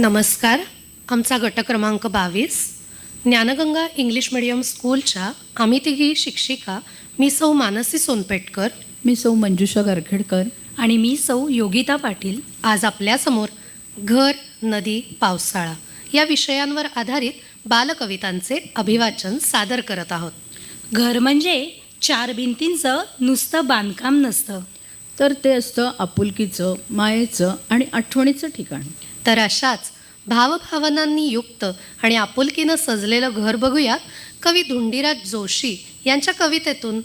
नमस्कार. आमचा गट क्रमांक बावीस. ज्ञानगंगा इंग्लिश मिडियम स्कूलच्या आम्ही तिघी शिक्षिका मी सौ मानसी सोनपेटकर. मी सौ मंजुषा गारखेडकर. आणि मी सौ योगिता पाटील. आज आपल्यासमोर घर नदी पावसाळा या विषयांवर आधारित बालकवितांचे अभिवाचन सादर करत आहोत. घर म्हणजे चार भिंतींचं नुसतं बांधकाम नसतं. तर ते असतं आपुलकीचं मायेचं आणि आठवणीचं ठिकाण. तर अशाच भावभावनांनी युक्त आणि आपुलकीनं सजलेलं घर बघूयात कवी धुंडीराज जोशी यांच्या कवितेतून.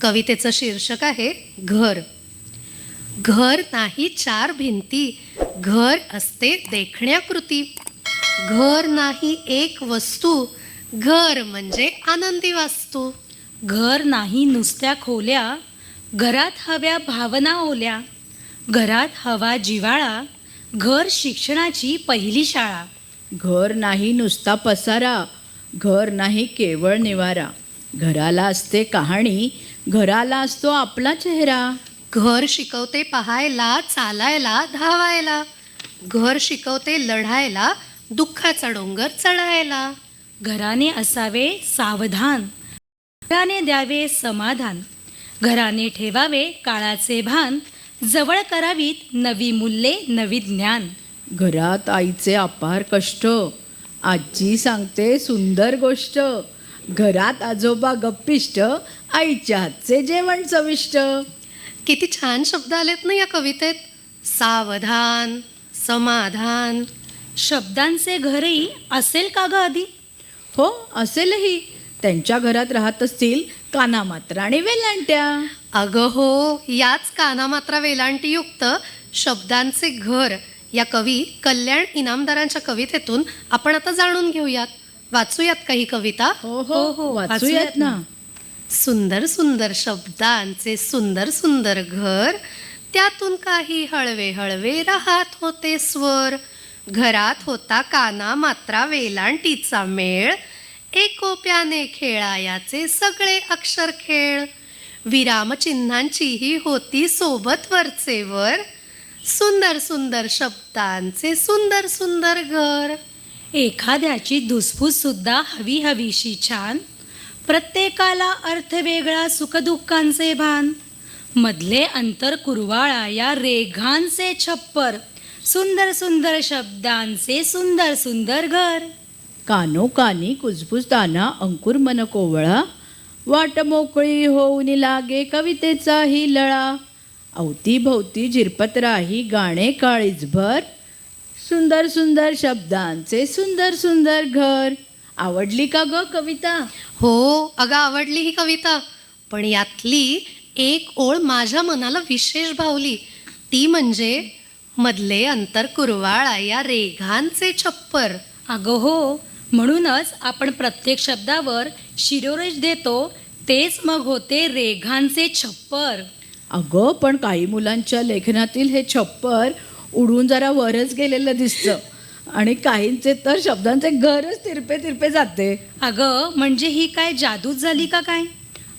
कवितेचं शीर्षक आहे घर. घर नाही चार भिंती घर असते देखण्याकृती. घर नाही एक वस्तू घर म्हणजे आनंदी वास्तू. घर नाही नुसत्या खोल्या घरात हव्या भावना ओल्या. घरात हवा जिवाळा घर शिक्षणाची पहिली शाळा. घर नाही नुसता पसारा घर नाही केवळ निवारा. घराला असते कहाणी घराला असतो आपला चेहरा. घर शिकवते पाहायला चालायला धावायला. घर शिकवते लढायला दुःखाचा डोंगर चढायला. घराने असावे सावधान घराने द्यावे समाधान. घराने ठेवावे काळाचे भान जवळ करावीत नवी मूल्ये नवी ज्ञान. घरात आईचे अपार कष्ट आजी सांगते सुंदर गोष्ट. घरात आजोबा गप्पिष्ट आईच्या हातचे जेवण चविष्ट. किती छान शब्द आलेत ना या कवितेत. सावधान समाधान. शब्दांचे घरही असेल का ग आधी? हो असेलही. त्यांच्या घरात राहत असतील कानामात्रा आणि वेलांट्या. अगं हो याच कानामात्रा वेलांटीयुक्त शब्दांचे घर या कवी कल्याण इनामदारांच्या कवितेतून आपण आता जाणून घेऊयात. वाचूयात काही कविता? हो हो हो वाचूयात ना. सुंदर सुंदर शब्दांचे सुंदर सुंदर घर त्यातून काही हळवे हळवे राहत होते स्वर. घरात होता काना मात्रा वेलांटीचा मेळ एकोप्याने खेळायाचे सगळे अक्षर खेळ. विरामचिन्हांचीही होती सोबत वरचे वर. सुंदर सुंदर शब्दांचे सुंदर सुंदर घर. एखाद्याची धुसफूस सुद्धा हवी हवीशी छान. प्रत्येकाला अर्थ वेगळा सुखदुःखांचे भान. मधले अंतर कुरवाळा या रेघांचे छप्पर. सुंदर सुंदर शब्दांचे सुंदर सुंदर घर. कानोकानी कुजबुजताना अंकुर मन कोवळा. वाट मोकळी होऊन लागे कवितेचाही लळा. अवतीभोवती झिरपत राही गाणे काळीजभर सुंदर सुंदर शब्दांचे सुंदर सुंदर घर. आवडली का ग कविता? हो अगं आवडली ही कविता. पण यातली एक ओळ माझ्या मनाला विशेष भावली. ती म्हणजे मधले अंतर कुरवाळा या रेघांचे छप्पर. अगं हो म्हणूनच आपण प्रत्येक शब्दावर शिरोरेष देतो तेच मग होते रेघांचे छप्पर. अगं पण काही मुलांच्या लेखनातील हे छप्पर उडून जरा वरच गेलेलं दिसतं. आणि काहींचे तर शब्दांचे घरच तिरपे तिरपे जाते. अगं म्हणजे ही काय जादूच झाली का काय?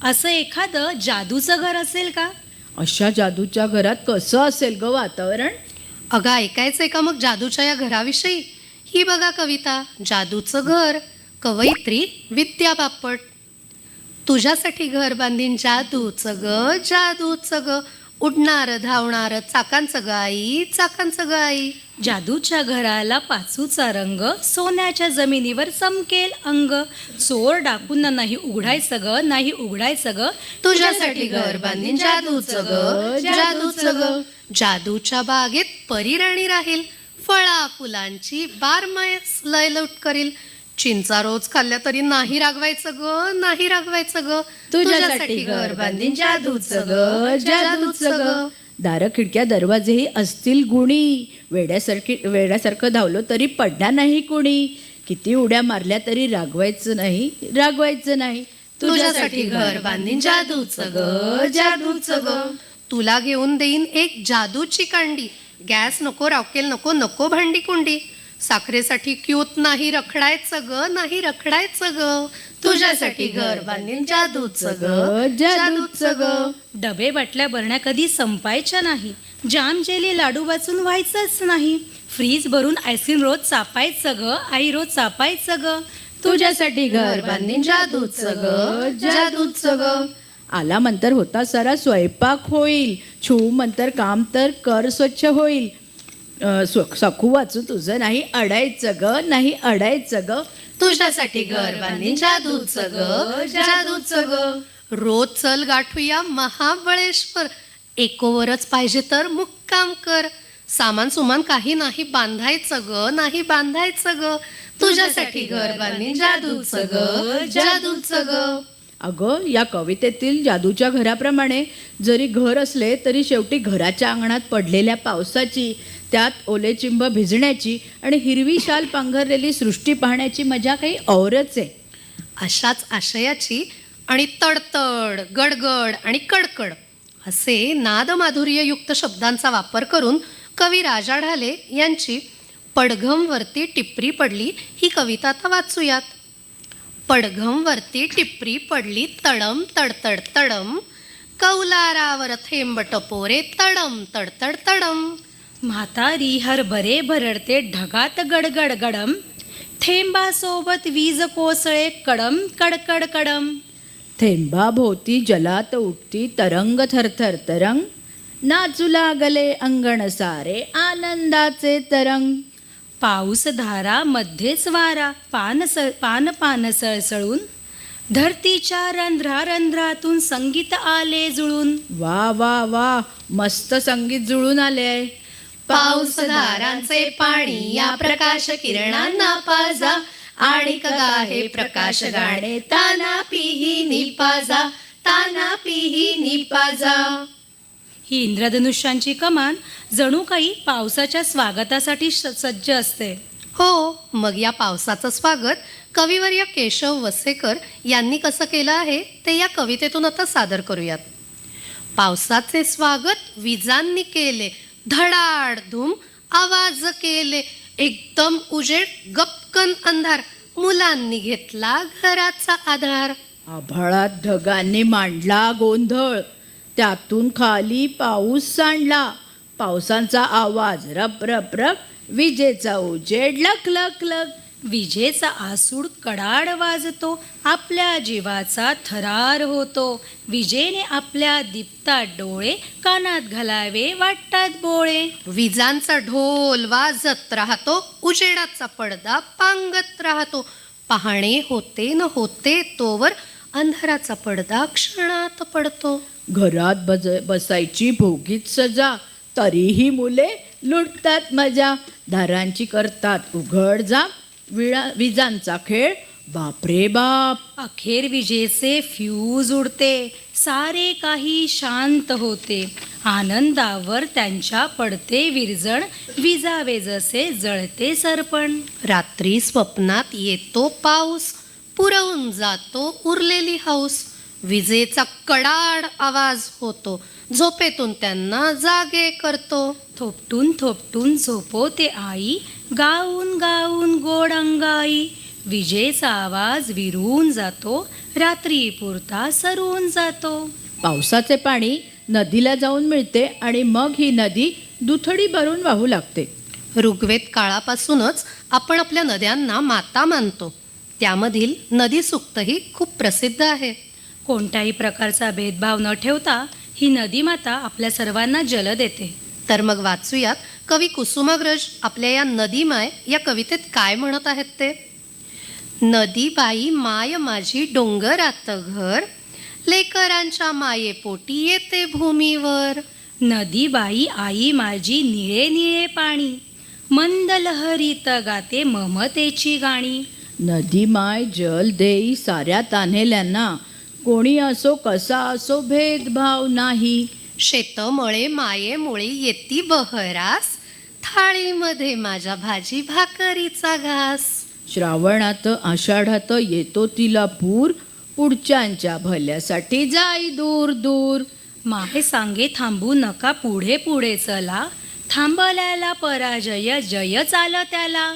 असं एखादं जादूचं घर असेल का? अशा जादूच्या घरात कसं असेल ग वातावरण? अगं ऐकायचंय का मग जादूच्या या घराविषयी? ही बघा कविता जादूचं घर कवयित्री विद्या बापट. तुझ्यासाठी घर बांधीन जादूचं ग जादूचं ग. उडणार धावणार चाकांचं गाई चाकांचं गाई जादूच्या घराला पाचूचा रंग सोन्याच्या जमिनीवर चमकेल अंग. चोर डाकून नाही उघडायचं ग नाही उघडायचं ग. तुझ्यासाठी घर बांधीन जादूचं ग जादूचं ग. जादूच्या बागेत परिराणी राहील. फळा फुलांची बारमय लयलूट करील. चिंचा रोज खाल्ल्या तरी नाही रागवायचं ग नाही रागवायचं ग. तुझ्यासाठी घर बांधीन जादूचं ग जादूचं ग दार खिडक्या दरवाजेही असतील गुणी. वेड्यासारखी वेड्यासारखं धावलो तरी पडणार नाही कुणी. किती उड्या मारल्या तरी रागवायचं नाही रागवायचं नाही. तुझ्यासाठी घर बांधीन जादूचं ग जादूचं ग. तुला घेऊन देईन एक जादूची कांडी. गॅस नको रॉकेल नको नको भांडी कुंडी. साखरेसाठी क्यूत नाही रखडायचं ग नाही रखडायचं ग. तुझ्यासाठी घर बांधीन जादूचं ग जादूचं ग. डबे बाटल्या भरण्या कधी संपायच्या नाही. जाम जेली लाडू वाचून व्हायचंच नाही. फ्रीज भरून आईस्क्रीम रोज चापायचं ग आई रोज चापायचं ग. तुझ्यासाठी घर बांधीन जादूचं ग जादूचं ग. आला मंतर होता सारा स्वयंपाक होईल. छू मंतर काम तर कर स्वच्छ होईल. स्व- सखू वाचू तुझं नाही अडायचं ग नाही अडायचं ग. तुझ्यासाठी घर बांधीन जादूचं ग जादूचं ग. रोज चल गाठूया महाबळेश्वर. एकोवरच पाहिजे तर मुक्काम कर. सामान सुमान काही नाही बांधायचं ग नाही बांधायचं ग. तुझ्यासाठी घर बांधीन जादूचं ग जादूचं ग. अगं या कवितेतील जादूच्या घराप्रमाणे जरी घर असले तरी शेवटी घराच्या अंगणात पडलेल्या पावसाची त्यात ओले चिंब भिजण्याची आणि हिरवी शाल पांघरलेली सृष्टी पाहण्याची मजा काही औरच आहे. अशाच आशयाची आणि तडतड गडगड आणि कडकड असे नादमाधुर्ययुक्त शब्दांचा वापर करून कवी राजा ढाले यांची पडघमवरती टिपरी पडली ही कविता आता वाचूयात. पडघमवरती टिपरी पडली तडम तडतड तडम. कौलारावर थेंब टपोरे तडम तडतड तडम. म्हातारी हरभरे भरडते ढगात गडगड गडम. थेंबासोबत वीज कोसळे कडम कडकड कडम. थेंबाभोवती जलात उठती तरंग थरथर तरंग. नाचू लागले अंगण सारे आनंदाचे तरंग. पाऊस धारा मध्येच वारा पान पान पान सळसळून धरतीच्या रंध्रा रंध्रातून संगीत आले जुळून. वा वा वा मस्त संगीत जुळून आले. पाऊस धारांचे पाणी या प्रकाश किरणांना पाजा. आणि कगा हे प्रकाश गाणे ताना पिही निपाजा ताना पिही निपाजा ही इंद्रधनुष्यांची कमान जणू काही पावसाच्या स्वागतासाठी सज्ज असते. हो मग या पावसाचं स्वागत कविवर्य केशव वसेकर यांनी कसं केलं आहे ते या कवितेतून आता सादर करूयात. पावसाचे स्वागत विजांनी केले धडाड धूम आवाज केले एकदम उजेड गपकन अंधार मुलांनी घेतला घराचा आधार. आभाळात ढगांनी मांडला गोंधळ. त्यातून खाली पाऊस सांडला. पावसांचा आवाज रप रप रप. विजेचा उजेड लख लख लख विजेचा आसूड कडाड वाजतो. आपल्या जीवाचा थरार होतो. विजेने आपल्या दीप्तात डोळे कानात घालावे वाटतात बोळे. विजांचा ढोल वाजत राहतो. उजेडाचा पडदा पांगत राहतो. पाहणे होते न होते तोवर अंधाराचा पडदा क्षणात पडतो. घरात बज बसायची भोगीत सजा तरीही मुले लुटतात मजा. दारांची करतात उघड जा विळा विजांचा खेळ. बापरे बाप! अखेर विजेचे फ्यूज उडते सारे काही शांत होते. आनंदावर त्यांच्या पडते विरजण विजावे जसे जळते सरपण. रात्री स्वप्नात येतो पाऊस पुरवून जातो. उरलेली हौस विजेचा कडाड आवाज होतो. झोपेतून त्यांना जागे करतो. थोपटून थोपटून झोपवते आई गाऊन गाऊन गोड अंगाई विजेचा आवाज विरून जातो रात्री पुरता सरून जातो. पावसाचे पाणी नदीला जाऊन मिळते आणि मग ही नदी दुथडी भरून वाहू लागते. ऋग्वेद काळापासूनच आपण आपल्या नद्यांना माता मानतो. त्यामधील नदी सुक्तही खूप प्रसिद्ध आहे. कोणत्याही प्रकारचा भेदभाव न ठेवता ही नदी माता आपल्या सर्वांना जल देते. तर मग वाचूयात कवी कुसुमाग्रज आपल्या या नदीमाय या कवितेत काय म्हणत आहेत ते? नदीबाई माय माझी डोंगरात घर लेकरांच्या मायेपोटी येते भूमीवर. नदीबाई आई माझी निळे निळे पाणी मंद लहरीत गाते ममतेची गाणी. नदी माय जल देई साऱ्या तान्हेल्यांना. कोणी असो कसा असो भेदभाव नाही. शेतमळे मायेमुळे येती बहरास. थाळीमध्ये माझ्या भाजी भाकरीचा घास. श्रावणात आषाढात येतो तिला पूर. पुढच्यांच्या भल्यासाठी जाई दूर दूर. माहे सांगे थांबू नका पुढे पुढे चला. थांबल्याला पराजय जय चाल त्याला.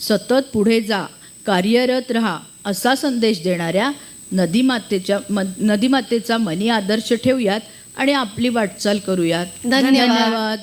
सतत पुढे जा. कार्यरत राहा असा संदेश देणाऱ्या नदीमातेच्या नदीमातेचा मनी आदर्श ठेवूयात आणि आपली वाटचाल करूयात. धन्यवाद